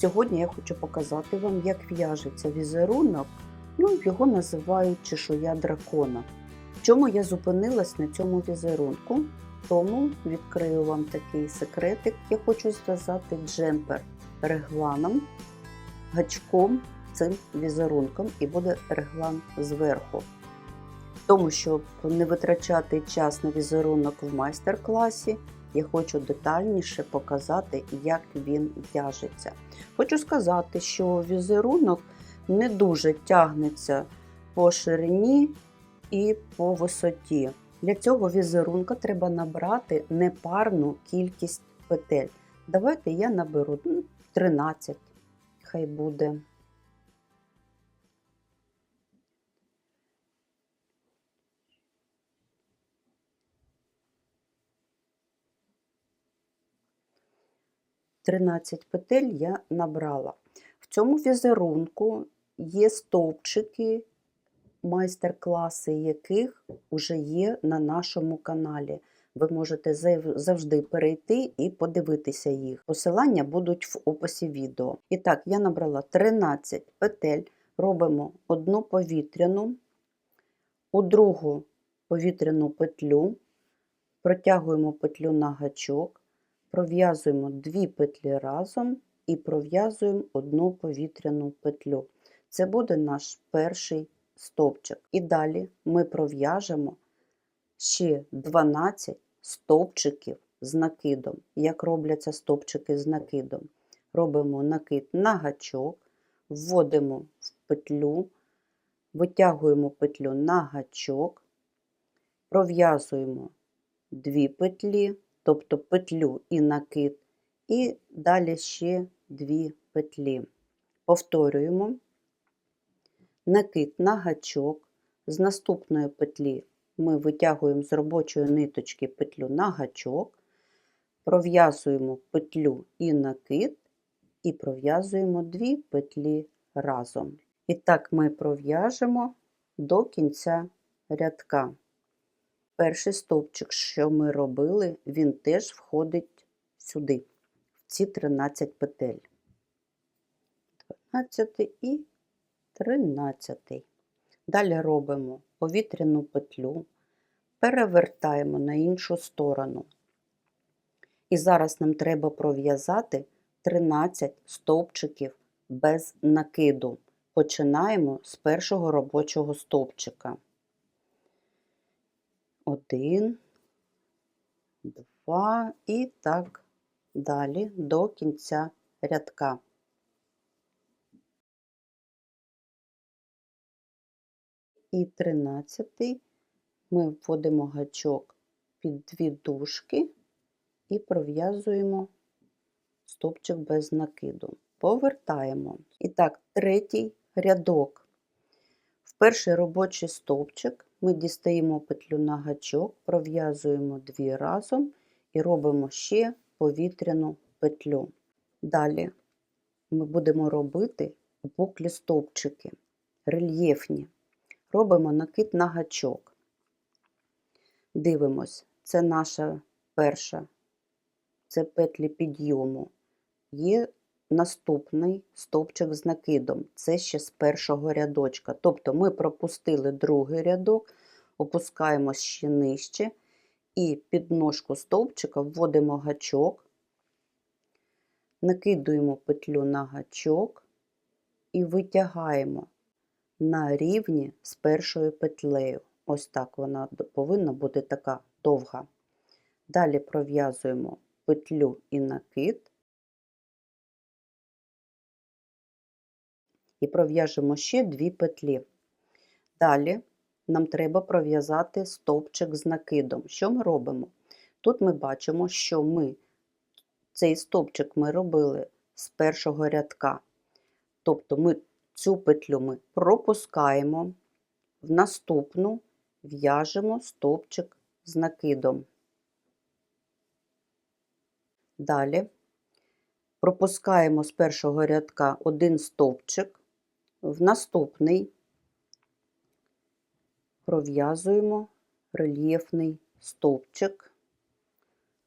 Сьогодні я хочу показати вам, як в'яжеться візерунок, ну його називають чешуя дракона. Чому я зупинилась на цьому візерунку? Тому відкрию вам такий секретик. Я хочу зв'язати джемпер регланом, гачком цим візерунком, і буде реглан зверху. Тому, щоб не витрачати час на візерунок в майстер-класі, я хочу детальніше показати, як він в'яжеться. Хочу сказати, що візерунок не дуже тягнеться по ширині і по висоті. Для цього візерунка треба набрати непарну кількість петель. Давайте я наберу ну, 13, хай буде. Тринадцять петель я набрала. В цьому візерунку є стовпчики, майстер-класи яких вже є на нашому каналі. Ви можете завжди перейти і подивитися їх. Посилання будуть в описі відео. І так, я набрала 13 петель, робимо одну повітряну, у другу повітряну петлю, протягуємо петлю на гачок, пров'язуємо дві петлі разом і пров'язуємо одну повітряну петлю. Це буде наш перший стовпчик. І далі ми пров'яжемо ще 12 стовпчиків з накидом. Як робляться стовпчики з накидом? Робимо накид на гачок, вводимо в петлю, витягуємо петлю на гачок, пров'язуємо дві петлі, тобто петлю і накид, і далі ще дві петлі. Повторюємо накид на гачок, з наступної петлі ми витягуємо з робочої ниточки петлю на гачок, пров'язуємо петлю і накид, і пров'язуємо дві петлі разом. І так ми пров'яжемо до кінця рядка. Перший стовпчик, що ми робили, він теж входить сюди, в ці 13 петель. 12 і 13. Далі робимо повітряну петлю, перевертаємо на іншу сторону. І зараз нам треба пров'язати 13 стовпчиків без накиду. Починаємо з першого робочого стовпчика. Один, два і так далі до кінця рядка. і 13 ми вводимо гачок під дві дужки і пров'язуємо стовпчик без накиду. Повертаємо. І так, третій рядок. В перший робочий стовпчик ми дістаємо петлю на гачок, пров'язуємо дві разом і робимо ще повітряну петлю. Далі ми будемо робити буклі стовпчики, рельєфні робимо накид на гачок. Дивимось, це наша перша, це петлі підйому. Є наступний стовпчик з накидом, це ще з першого рядочка. Тобто ми пропустили другий рядок, опускаємось ще нижче, і під ножку стовпчика вводимо гачок, накидуємо петлю на гачок і витягаємо на рівні з першою петлею. Ось так вона повинна бути така довга. Далі пров'язуємо петлю і накид, і пров'яжемо ще дві петлі. Далі нам треба пров'язати стовпчик з накидом. Що ми робимо? Тут ми бачимо, що ми цей стовпчик ми робили з першого рядка. Тобто ми Цю петлю ми пропускаємо, в наступну в'яжемо стовпчик з накидом. Далі пропускаємо з першого рядка один стовпчик, в наступний пров'язуємо рельєфний стовпчик,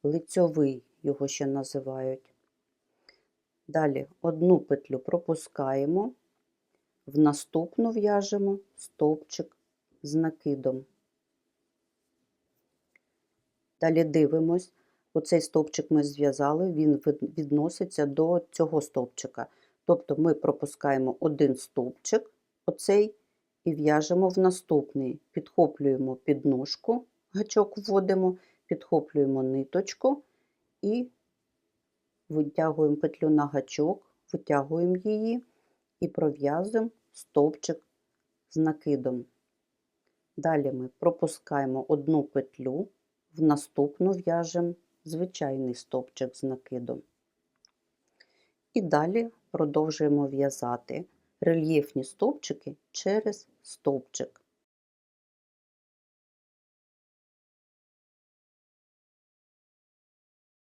лицьовий його ще називають. Далі одну петлю пропускаємо, в наступну в'яжемо стовпчик з накидом. Далі дивимось, оцей стовпчик ми зв'язали, він відноситься до цього стовпчика. Тобто ми пропускаємо один стовпчик, оцей, і в'яжемо в наступний. Підхоплюємо підножку, гачок вводимо, підхоплюємо ниточку і витягуємо петлю на гачок, витягуємо її і пров'язуємо стовпчик з накидом. Далі ми пропускаємо одну петлю, в наступну в'яжемо звичайний стовпчик з накидом. І далі продовжуємо в'язати рельєфні стовпчики через стовпчик.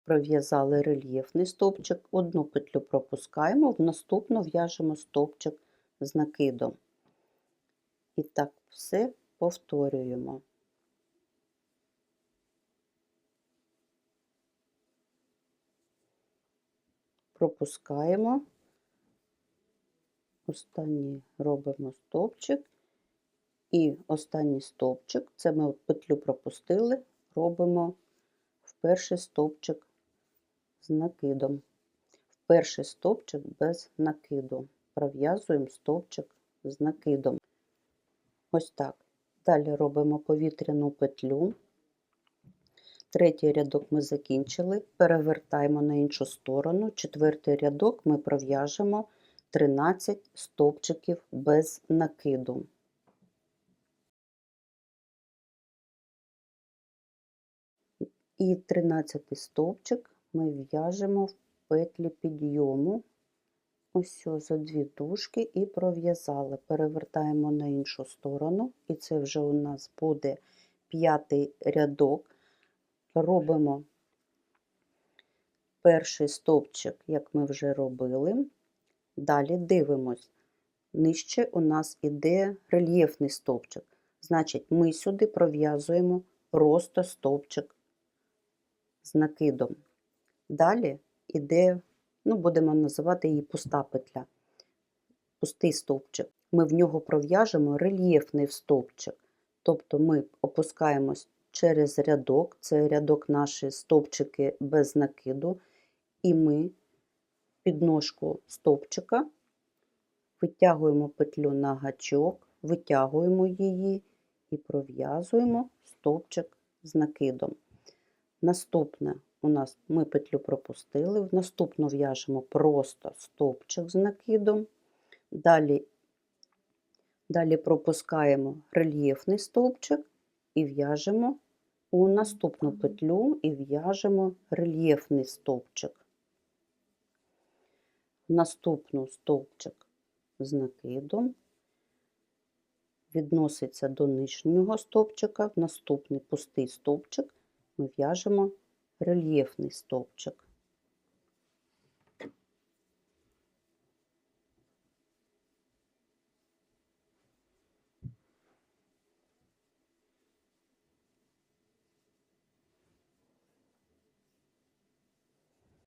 Пров'язали рельєфний стовпчик, одну петлю пропускаємо, в наступну в'яжемо стовпчик з накидом. І так все повторюємо. Пропускаємо, останній робимо стовпчик, і останній стовпчик, це ми петлю пропустили, робимо в перший стовпчик з накидом. В перший стовпчик без накиду. Пров'язуємо стовпчик з накидом. Ось так. Далі робимо повітряну петлю. Третій рядок ми закінчили, перевертаємо на іншу сторону. Четвертий рядок ми пров'яжемо 13 стовпчиків без накиду. І 13 стовпчик ми в'яжемо в петлі підйому. Ось за дві дужки і пров'язали. Перевертаємо на іншу сторону, і це вже у нас буде п'ятий рядок. Робимо перший стовпчик, як ми вже робили. Далі дивимось. Нижче у нас іде рельєфний стовпчик. Значить, ми сюди пров'язуємо просто стовпчик з накидом. Далі іде, ну, будемо називати її пуста петля, пустий стовпчик. Ми в нього пров'яжемо рельєфний стовпчик. Тобто ми опускаємось через рядок, це рядок наші стовпчики без накиду, і ми підножку стовпчика витягуємо петлю на гачок, витягуємо її і пров'язуємо стовпчик з накидом. Наступне у нас ми петлю пропустили, в наступну в'яжемо просто стовпчик з накидом. Далі, далі пропускаємо рельєфний стовпчик і в'яжемо у наступну петлю і в'яжемо рельєфний стовпчик. Наступну стовпчик з накидом відноситься до нижнього стовпчика, в наступний пустий стовпчик ми в'яжемо рельєфний стовпчик.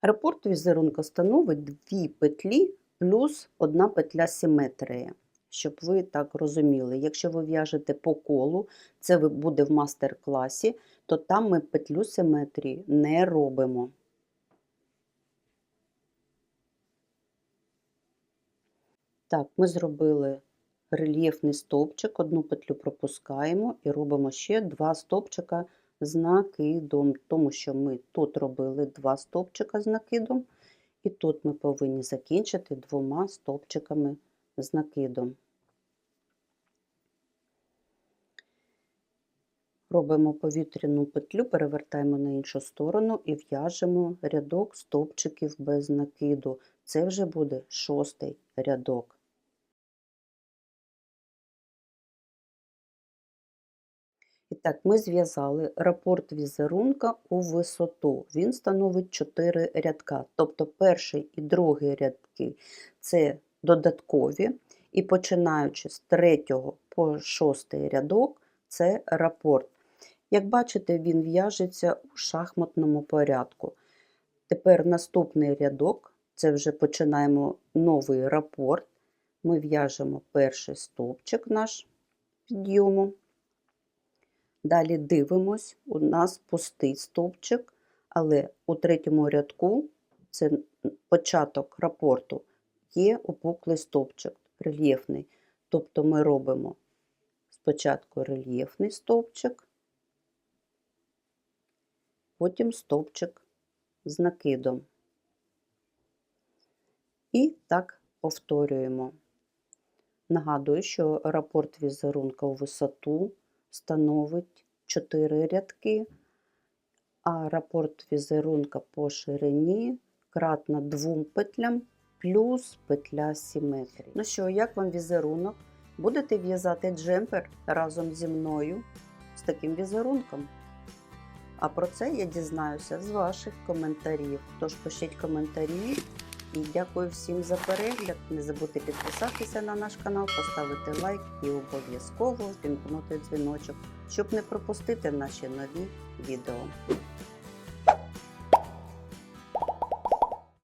Рапорт візерунка становить дві петлі плюс одна петля симетрії. Щоб ви так розуміли, якщо ви в'яжете по колу, це буде в мастер-класі, то там ми петлю симетрії не робимо. Так, ми зробили рельєфний стовпчик, одну петлю пропускаємо і робимо ще два стовпчика з накидом, тому що ми тут робили два стовпчика з накидом, і тут ми повинні закінчити двома стовпчиками з накидом. Робимо повітряну петлю, перевертаємо на іншу сторону і в'яжемо рядок стовпчиків без накиду. Це вже буде шостий рядок. І так, ми зв'язали рапорт візерунка у висоту. Він становить 4 рядка. Тобто перший і другий рядки це додаткові, і починаючи з 3 по 6 рядок це рапорт. Як бачите, він в'яжеться у шахматному порядку. Тепер наступний рядок це вже починаємо новий рапорт. Ми в'яжемо перший стовпчик наш підйому. Далі дивимось, у нас пустий стовпчик, але у третьому рядку, це початок рапорту, є опуклий стовпчик, рельєфний. Тобто ми робимо спочатку рельєфний стовпчик, потім стовпчик з накидом. І так повторюємо. Нагадую, що рапорт візерунка у висоту становить 4 рядки, а рапорт візерунка по ширині кратно 2 петлям плюс петля симетрії. Ну що, як вам візерунок? Будете в'язати джемпер разом зі мною з таким візерунком? А про це я дізнаюся з ваших коментарів. Тож пишіть коментарі. І дякую всім за перегляд. Не забудьте підписатися на наш канал, поставити лайк і обов'язково вімкнути дзвіночок, щоб не пропустити наші нові відео.